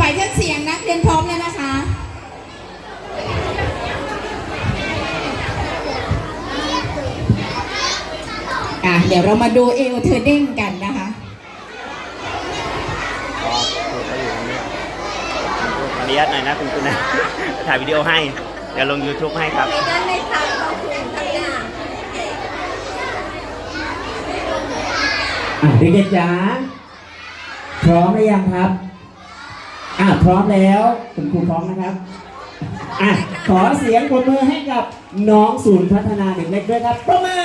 ฝ่ายเครื่องเสียงนักเรียนพร้อมแล้วนะคะ อะเดี๋ยวเรามาดูเอวเธอเด้งกันนะคะก็พูดไปอยู่ตรงนี้ขออนุญาตหน่อยนะคุณคุณนะ ถ่ายวิดีโอให้ เดี๋ยวลง YouTube ให้ครับด้านในทางของคุณทั้งอย่างอะเด็กๆจ๋าพร้อมหรือยังครับ อะพร้อมแล้วคุณครูพร้อมนะครับอะขอเสียงปรบมือให้กับน้องศูนย์พัฒนาเด็กเล็กด้วยครับปรบมือ